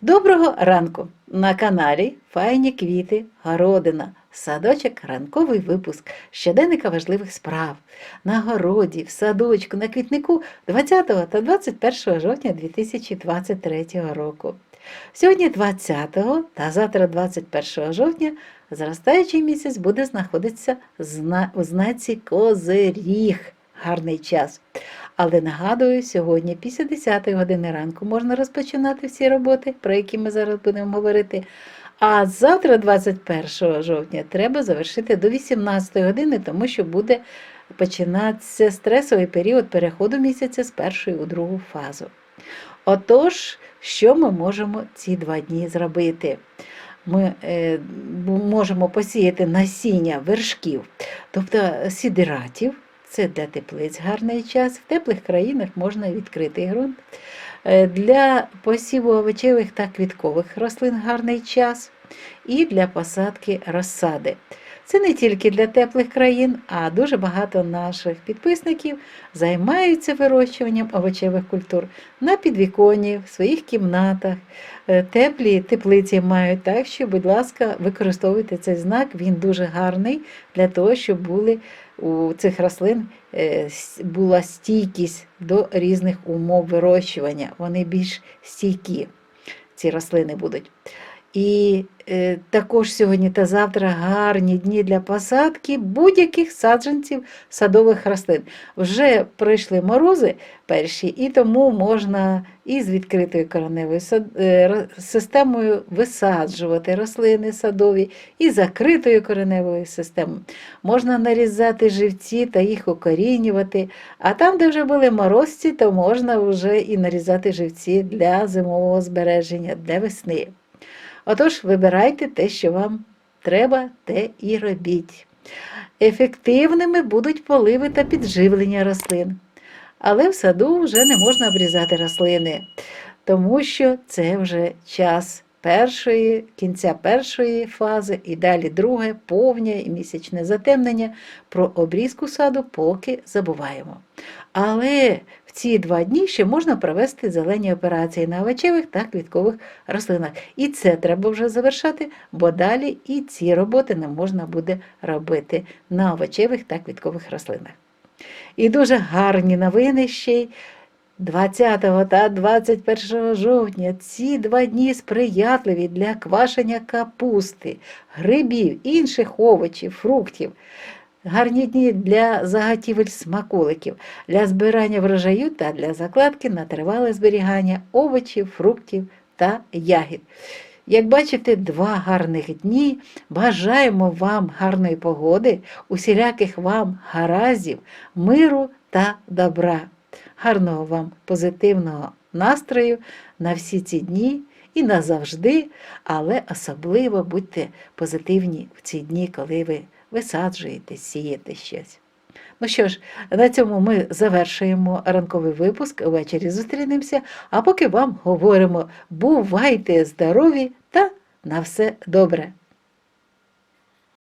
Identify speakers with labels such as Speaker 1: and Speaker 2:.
Speaker 1: Доброго ранку! На каналі Файні квіти Городина. Садочок ранковий випуск щоденника важливих справ. На городі, в садочку, на квітнику 20 та 21 жовтня 2023 року. Сьогодні 20 та завтра 21 жовтня зростаючий місяць буде знаходитися зна- у знаці Козиріг. Гарний час. Але нагадую, сьогодні після 10 години ранку можна розпочинати всі роботи, про які ми зараз будемо говорити. А завтра, 21 жовтня, треба завершити до 18 години, тому що буде починатися стресовий період переходу місяця з першої у другу фазу. Отож, що ми можемо ці два дні зробити? Ми е, можемо посіяти насіння вершків, тобто сідератів. Це для теплиць гарний час. В теплих країнах можна відкритий ґрунт. Е, Для посіву овочевих та квіткових рослин гарний час. І для посадки розсади. Це не тільки для теплих країн, а дуже багато наших підписників займаються вирощуванням овочевих культур на підвіконні, в своїх кімнатах. Е, Теплі теплиці мають так, що, будь ласка, використовуйте цей знак. Він дуже гарний для того, щоб були у цих рослин е, була стійкість до різних умов вирощування. Вони більш стійкі, ці рослини будуть. І е, також сьогодні та завтра гарні дні для посадки будь-яких саджанців садових рослин. Вже пройшли морози перші, і тому можна із відкритою кореневою е, системою висаджувати рослини садові і закритою кореневою системою. Можна нарізати живці та їх укорінювати, а там, де вже були морозці, то можна вже і нарізати живці для зимового збереження, для весни. Отож, вибирайте те, що вам треба, те і робіть. Ефективними будуть поливи та підживлення рослин. Але в саду вже не можна обрізати рослини, тому що це вже час першої, кінця першої фази і далі друге, повне і місячне затемнення. Про обрізку саду поки забуваємо. Але в ці два дні ще можна провести зелені операції на овочевих та квіткових рослинах. І це треба вже завершати, бо далі і ці роботи не можна буде робити на овочевих та квіткових рослинах. І дуже гарні новини ще й 20 та 21 жовтня. Ці два дні сприятливі для квашення капусти, грибів, інших овочів, фруктів. Гарні дні для заготівель смаколиків, для збирання врожаю та для закладки на тривале зберігання овочів, фруктів та ягід. Як бачите, два гарних дні. Бажаємо вам гарної погоди, усіляких вам гараздів, миру та добра. Гарного вам позитивного настрою на всі ці дні і назавжди, але особливо будьте позитивні в ці дні, коли ви висаджуєте, сієте щось. Ну що ж, на цьому ми завершуємо ранковий випуск. Ввечері зустрінемося. А поки вам говоримо: бувайте здорові та на все добре!